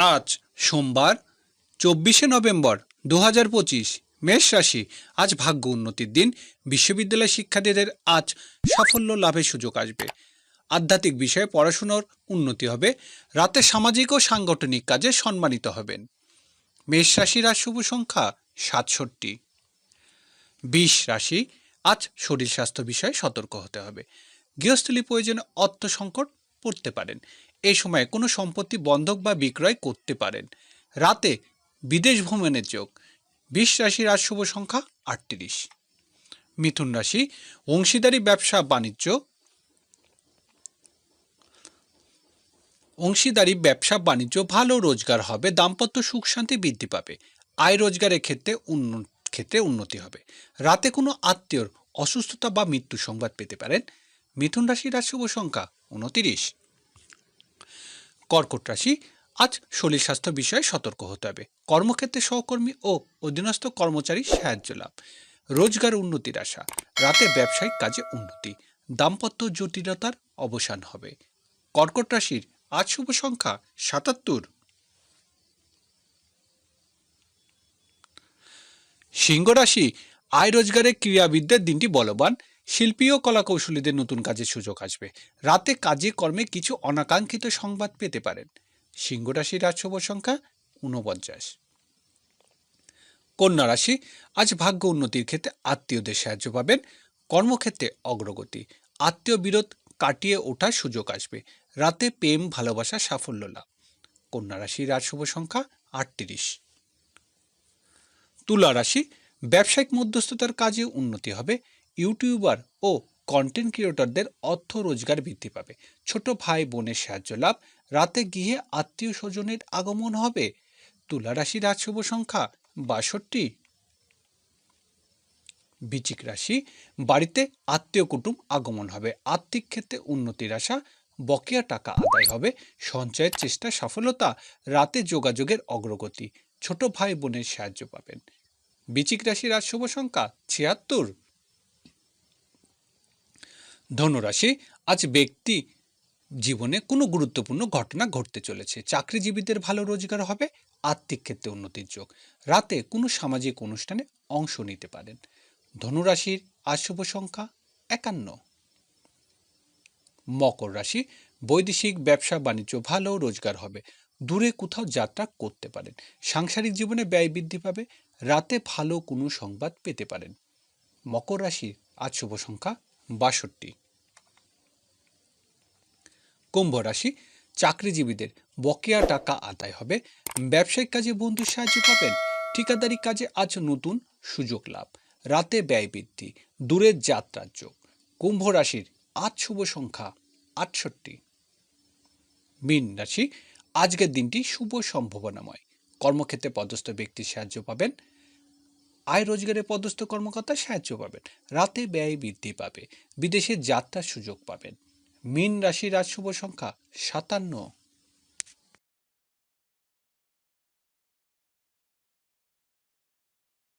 আজ সোমবার, চব্বিশে নভেম্বর দু হাজার পঁচিশ, মেষ রাশি। আজ ভাগ্য উন্নতির দিন। বিশ্ববিদ্যালয় শিক্ষার্থীদের আজ সাফল্য লাভের সুযোগ আসবে। আধ্যাত্মিক বিষয়ে পড়াশুনোর উন্নতি হবে। রাতে সামাজিক ও সাংগঠনিক কাজে সম্মানিত হবেন। মেষ রাশির আজ শুভ সংখ্যা সাতষট্টি। বিষ রাশি, আজ শরীর স্বাস্থ্য বিষয়ে সতর্ক হতে হবে। গৃহস্থলী প্রয়োজনে অর্থ সংকট পড়তে পারেন। এই সময় কোনো সম্পত্তি বন্ধক বা বিক্রয় করতে পারেন। রাতে বিদেশ ভ্রমণের যোগ, বিশ রাশির আজ শুভ সংখ্যা আটত্রিশ। মিথুন রাশি, অংশীদারি ব্যবসা, বাণিজ্য। অংশীদারি ব্যবসা, বাণিজ্য, ভালো রোজগার হবে, দাম্পত্য সুখ শান্তি বৃদ্ধি পাবে, আয় রোজগারের ক্ষেত্রে উন্ন, ক্ষেত্রে উন্নতি হবে। রাতে কোনো আত্মীয়র অসুস্থতা বা মৃত্যু সংবাদ পেতে পারেন। মিথুন রাশির আজ শুভ সংখ্যা উনতিরিশ। কর্কট রাশি, আজ শরীর স্বাস্থ্য বিষয়ে সতর্ক হতে হবে। কর্মক্ষেত্রে সহকর্মী ও অধীনস্থ কর্মচারী সাহায্য লাভ। রোজগার উন্নতির আশা, রাতে ব্যবসায়িক কাজে উন্নতি, দাম্পত্য জটিলতার অবসান হবে। কর্কট রাশির আজ শুভ সংখ্যা সাতাত্তর। সিংহ রাশি, আয় রোজগারের ক্রীড়াবিদদের দিনটি বলবান। শিল্পী ও কলাকৌশলীদের নতুন কাজের সুযোগ আসবে। রাতে কাজে কর্মে কিছু অনাকাঙ্ক্ষিত সংবাদ পেতে পারেন। সিংহ রাশির আজ সংখ্যা ঊনপঞ্চাশ। কন্যা রাশি, আজ ভাগ্য উন্নতির ক্ষেত্রে আত্মীয়দের সাহায্য পাবেন। কর্মক্ষেত্রে অগ্রগতি। আত্মীয় বিরোধ কাটিয়ে ওঠার সুযোগ আসবে। রাতে প্রেম, ভালোবাসা, সাফল্য লাভ। কন্যা রাশির আজ শুভ সংখ্যা আটত্রিশ। তুলা রাশি, ব্যবসায়িক মধ্যস্থতার কাজে উন্নতি হবে। ইউটিউবার ও কন্টেন্ট ক্রিয়েটরদের অর্থ রোজগার বৃদ্ধি পাবে। ছোট ভাই বোনের সাহায্য লাভ, রাতে গিয়ে আত্মীয় স্বজনের আগমন হবে। তুলা রাশির আজ শুভ সংখ্যা বাষট্টি। বিচিক রাশি, বাড়িতে আত্মীয় কুটুম আগমন হবে। আর্থিক ক্ষেত্রে উন্নতির আশা, বকেয়া টাকা আদায় হবে। সঞ্চয়ের চেষ্টা, সফলতা, রাতে যোগাযোগের অগ্রগতি। ছোট ভাই বোনের সাহায্য পাবেন। বিচিক রাশির আজ শুভ সংখ্যা ছিয়াত্তর। ধনুরাশি, আজ ব্যক্তি জীবনে কোনো গুরুত্বপূর্ণ ঘটনা ঘটতে চলেছে। চাকরিজীবীদের ভালো রোজগার হবে, আর্থিক ক্ষেত্রে উন্নতির যোগ। রাতে কোনো সামাজিক অনুষ্ঠানে অংশ নিতে পারেন। ধনুরাশির আজ শুভ সংখ্যা একান্ন। মকর রাশি, বৈদেশিক ব্যবসা, বাণিজ্য ভালো, রোজগার হবে। দূরে কোথাও যাত্রা করতে পারেন। সাংসারিক জীবনে ব্যয় বৃদ্ধি পাবে, রাতে ভালো কোনো সংবাদ পেতে পারেন। মকর রাশির আজ শুভ সংখ্যা বাষট্টি। কুম্ভ রাশি চাকরিজীবীদের বকেয়া টাকা আদায় হবে। ব্যবসায়িক কাজে বন্ধুর সাহায্য পাবেন। ঠিকাদারি কাজে আজ নতুন সুযোগ লাভ। রাতে ব্যয় বৃদ্ধি। দূরের যাত্রার যোগ। কুম্ভ রাশির আজ শুভ সংখ্যা আটষট্টি। মীন রাশি, আজকের দিনটি শুভ সম্ভাবনাময়। কর্মক্ষেত্রে পদস্থ ব্যক্তির সাহায্য পাবেন। আয় রোজগারে পদস্থ কর্মকর্তা সাহায্য পাবেন। রাতে ব্যয় বৃদ্ধি পাবে। বিদেশে যাত্রার সুযোগ পাবেন। মীন রাশির আজ শুভ সংখ্যা সাতান্ন।